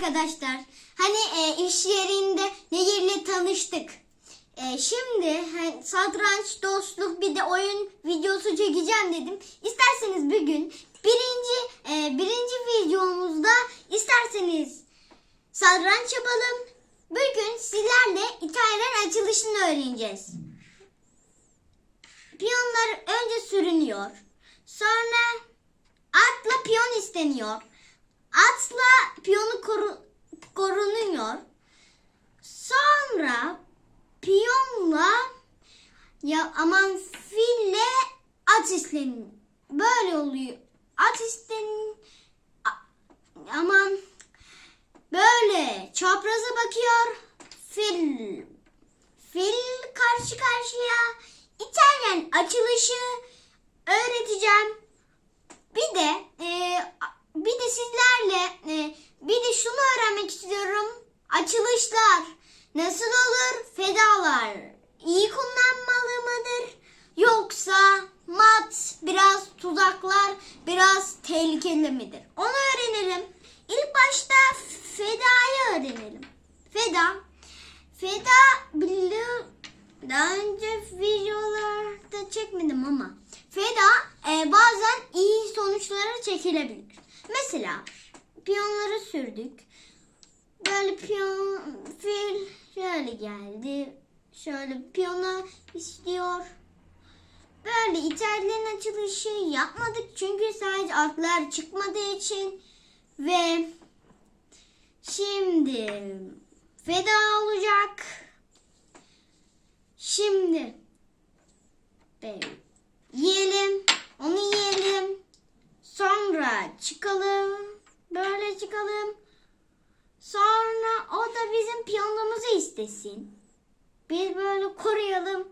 arkadaşlar. Hani e, iş yerinde Nehir'le tanıştık. E, şimdi he, satranç, dostluk bir de oyun videosu çekeceğim dedim. İsterseniz bir gün birinci e, birinci videomuzda isterseniz satranç yapalım. Bugün sizlerle İtalyan açılışını öğreneceğiz. Piyonlar önce sürünüyor. Sonra atla piyon isteniyor. Atla piyonu koru, korunuyor. Sonra piyonla ya aman fille at isteniyor. Böyle oluyor. At a- aman böyle çapraza bakıyor. Fil fil karşı karşıya İtalyan açılışı öğreteceğim. Bir de e, Feda Feda biliyor daha önce videolarda çekmedim ama Feda e, bazen iyi sonuçlara çekilebilir. Mesela piyonları sürdük. Böyle piyon fil şöyle geldi. Şöyle piyona istiyor. Böyle İtalyan açılışı yapmadık çünkü sadece atlar çıkmadığı için ve şimdi feda olacak. Şimdi yiyelim. Onu yiyelim. Sonra çıkalım. Böyle çıkalım. Sonra o da bizim piyonumuzu istesin. Biz böyle koruyalım.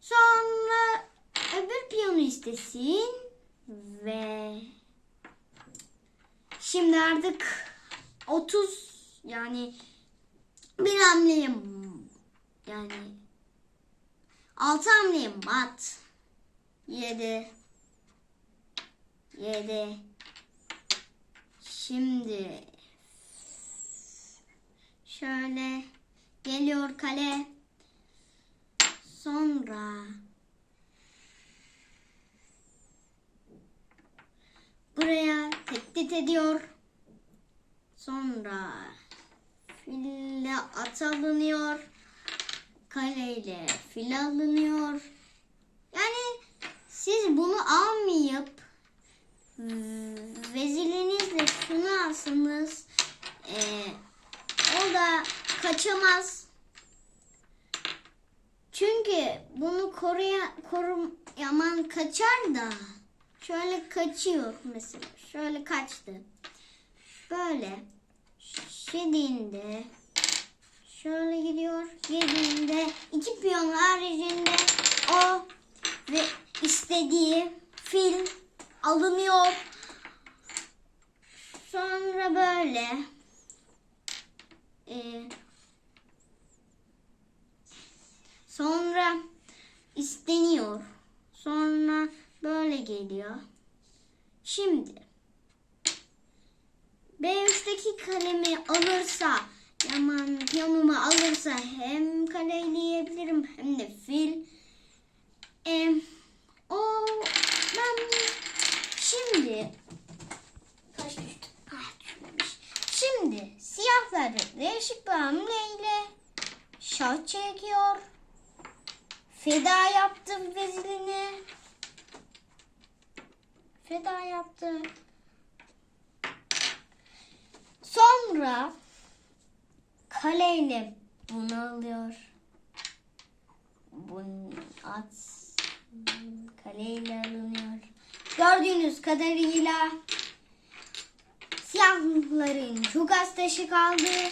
Sonra öbür piyonu istesin. Ve şimdi artık 30 yani bir hamleye yani 6 hamleye mat. 7 7 Şimdi şöyle geliyor kale. Sonra buraya tehdit ediyor. Sonra fille at alınıyor. Kaleyle fil alınıyor. Yani siz bunu almayıp vezilinizle şunu alsanız e, o da kaçamaz. Çünkü bunu koruya korum yaman kaçar da şöyle kaçıyor mesela. Şöyle kaçtı. Böyle yediğinde şöyle gidiyor. Yediğinde iki piyon haricinde o ve istediği fil alınıyor. Sonra böyle e, sonra isteniyor. Sonra böyle geliyor. Şimdi B3'teki kalemi alırsa yaman piyonumu alırsa hem kaleleyebilirim hem de fil. E, o ben şimdi kaç düştü? Ah, düşmemiş. Şimdi siyahları değişik bir hamleyle şah çekiyor. Feda yaptı vezilini. Feda yaptı. Sonra kaleyle bunu alıyor. Bunu at kaleyle alınıyor. Gördüğünüz kadarıyla siyahların çok az taşı kaldı.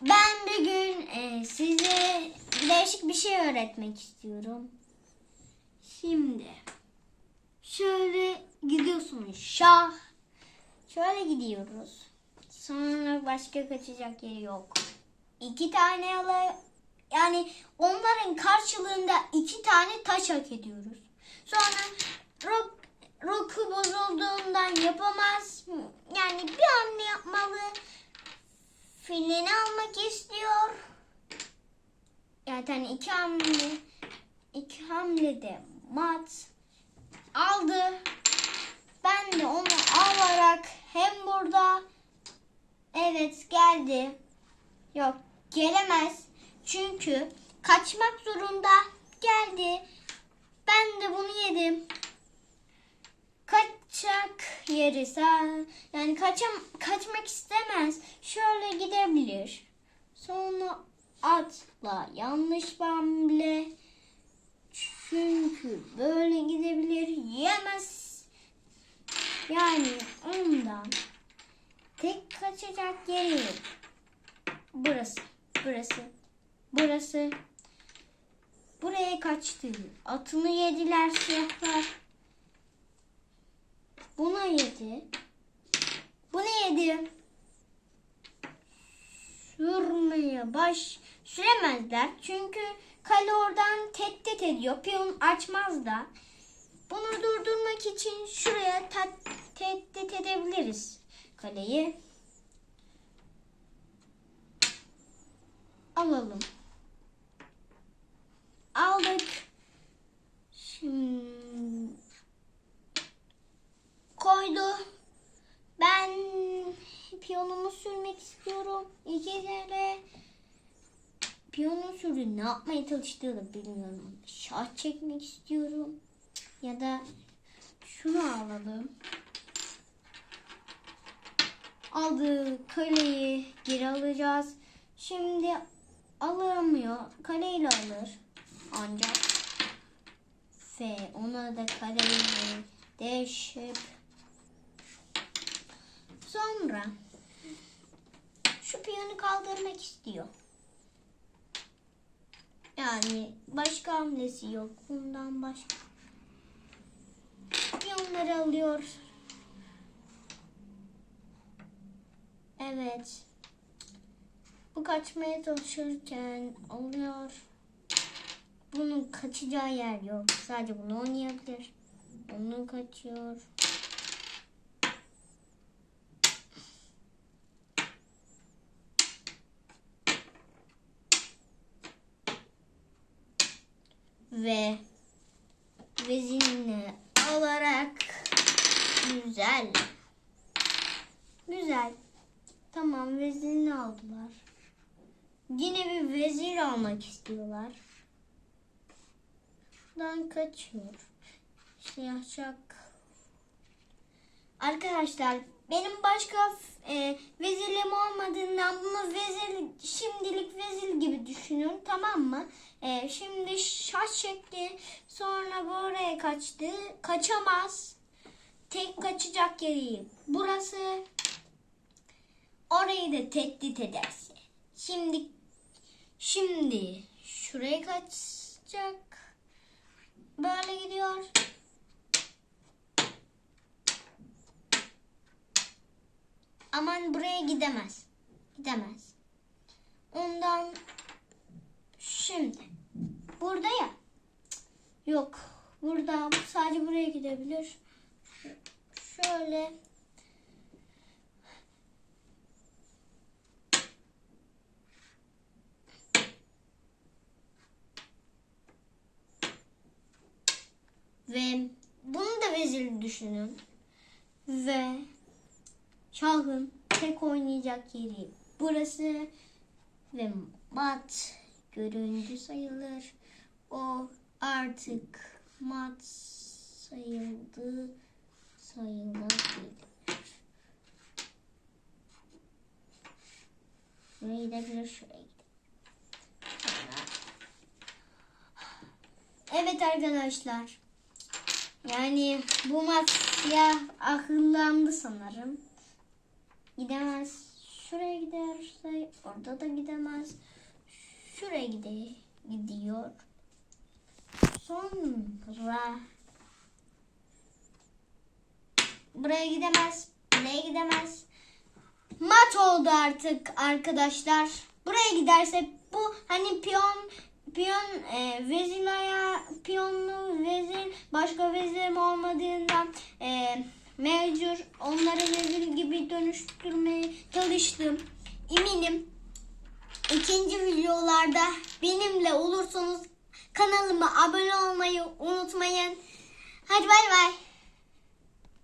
Ben bugün e, size değişik bir şey öğretmek istiyorum. Şimdi şöyle gidiyorsunuz şah. Şöyle gidiyoruz. Sonra başka kaçacak yeri yok. İki tane alay yani onların karşılığında iki tane taş hak ediyoruz. Sonra rock, roku bozulduğundan yapamaz. Yani bir hamle yapmalı. filini almak istiyor. Yani iki hamle iki hamlede mat aldı. Ben de onu alarak hem burada evet geldi. Yok gelemez. Çünkü kaçmak zorunda geldi. Ben de bunu yedim. Kaçacak yeri sağ. Yani kaçam kaçmak istemez. Şöyle gidebilir. Sonra atla yanlış hamle. Çünkü böyle gidebilir. Yemez. Yani ondan kaçacak yeri yok. Burası. Burası. Burası. Buraya kaçtı. Atını yediler siyahlar. Buna yedi. Bunu yedi. Sürmeye baş süremezler. Çünkü kale oradan tehdit ediyor. Piyon açmaz da. Bunu durdurmak için şuraya te- tehdit edebiliriz kaleyi. Alalım. Aldık. Şimdi koydu. Ben piyonumu sürmek istiyorum. İki kere. Piyonu sürdü. Ne yapmaya çalıştığını bilmiyorum. Şah çekmek istiyorum. Ya da şunu alalım. Aldık kaleyi geri alacağız. Şimdi alamıyor. Kaleyle alır. Ancak ve ona da kaleyi değişip sonra şu piyonu kaldırmak istiyor. Yani başka hamlesi yok. Bundan başka. Piyonları alıyor. Evet. Bu kaçmaya çalışırken alıyor. Bunun kaçacağı yer yok. Sadece bunu oynayabilir. Onu kaçıyor. Ve vezinini alarak güzel. Güzel. Tamam vezirini aldılar. Yine bir vezir almak istiyorlar. Şuradan kaçıyor. Siyah çak. Arkadaşlar benim başka e, vezirliğim olmadığından bunu vezir şimdilik vezir gibi düşünün tamam mı? E, şimdi şaş çekti sonra buraya kaçtı. Kaçamaz. Tek kaçacak yeri burası. Orayı da tehdit ederse. Şimdi şimdi şuraya kaçacak. Böyle gidiyor. Aman buraya gidemez. Gidemez. Ondan şimdi burada ya. Yok. Burada sadece buraya gidebilir. Şöyle Ve bunu da vezir düşünün. Ve şahın tek oynayacak yeri burası. Ve mat göründü sayılır. O artık mat sayıldı sayılabilir. Şuraya gidebilir, şuraya gidebilir. Evet arkadaşlar. Yani bu maç ya akıllandı sanırım. Gidemez. Şuraya giderse orada da gidemez. Şuraya gide gidiyor. Sonra buraya gidemez. Buraya gidemez. Mat oldu artık arkadaşlar. Buraya giderse bu hani piyon piyon e, ayağı piyonlu başka vezirim olmadığından e, mecbur onları vezir gibi dönüştürmeye çalıştım. eminim ikinci videolarda benimle olursanız kanalıma abone olmayı unutmayın. Hadi bay bay.